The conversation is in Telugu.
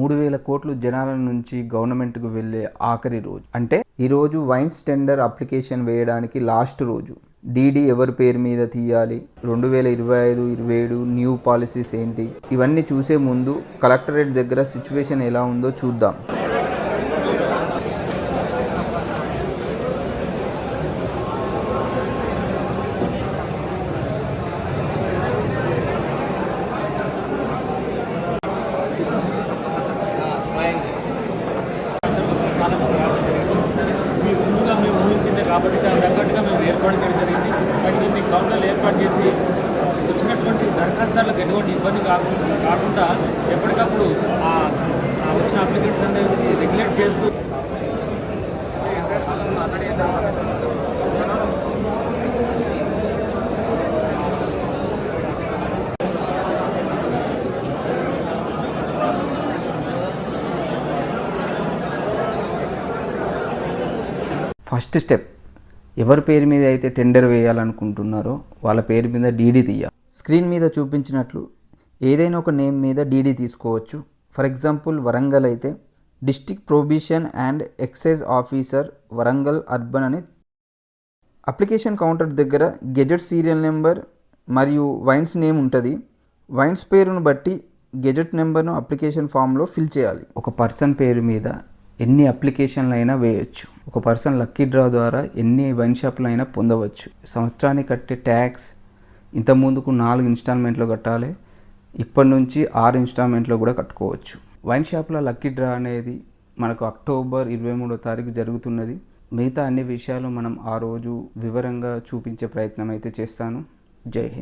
మూడు వేల కోట్లు జనాల నుంచి గవర్నమెంట్కు వెళ్ళే ఆఖరి రోజు. అంటే ఈరోజు వైన్స్ టెండర్ అప్లికేషన్ వేయడానికి లాస్ట్ రోజు. డీడీ ఎవరి పేరు మీద తీయాలి? రెండు వేల ఇరవై ఐదు ఇరవై ఏడు న్యూ పాలసీస్ ఏంటి? ఇవన్నీ చూసే ముందు కలెక్టరేట్ దగ్గర సిచ్యువేషన్ ఎలా ఉందో చూద్దాం. చాలా మంది రావడం జరిగింది. మీ ముందుగా మేము ఊహించిందే కాబట్టి దాని తగ్గట్టుగా మేము ఏర్పాటు చేయడం జరిగింది. వాటికి మీ కౌంటర్లు ఏర్పాటు చేసి వచ్చినటువంటి దరఖాస్తుదారులకు ఎటువంటి ఇబ్బంది కాకుండా కాకుండా ఎప్పటికప్పుడు ఆ ఆ వచ్చిన అప్లికేషన్ అనేది రెగ్యులేట్ చేస్తూ ఫస్ట్ స్టెప్. ఎవరి పేరు మీద అయితే టెండర్ వేయాలనుకుంటున్నారో వాళ్ళ పేరు మీద డీడీ తీయాలి. స్క్రీన్ మీద చూపించినట్లు ఏదైనా ఒక నేమ్ మీద డీడీ తీసుకోవచ్చు. ఫర్ ఎగ్జాంపుల్ వరంగల్ అయితే district probation and excise officer Warangal urban అని అప్లికేషన్ కౌంటర్ దగ్గర గెజెట్ సీరియల్ నెంబర్ మరియు వైన్స్ నేమ్ ఉంటుంది. వైన్స్ పేరును బట్టి గెజెట్ నెంబర్ను అప్లికేషన్ ఫామ్లో ఫిల్ చేయాలి. ఒక పర్సన్ పేరు మీద ఎన్ని అప్లికేషన్లు అయినా వేయొచ్చు. ఒక పర్సన్ లక్కీ డ్రా ద్వారా ఎన్ని వైన్ షాప్లు అయినా పొందవచ్చు. సంవత్సరానికి కట్టే ట్యాక్స్ ఇంత ముందుకు నాలుగు ఇన్స్టాల్మెంట్లో కట్టాలి. ఇప్పటి నుంచి ఆరు ఇన్స్టాల్మెంట్లో కూడా కట్టుకోవచ్చు. వైన్ షాప్లో లక్కీ డ్రా అనేది మనకు అక్టోబర్ ఇరవై మూడో తారీఖు జరుగుతున్నది. మిగతా అన్ని విషయాలు మనం ఆ రోజు వివరంగా చూపించే ప్రయత్నం అయితే చేస్తాను. జై హింద్.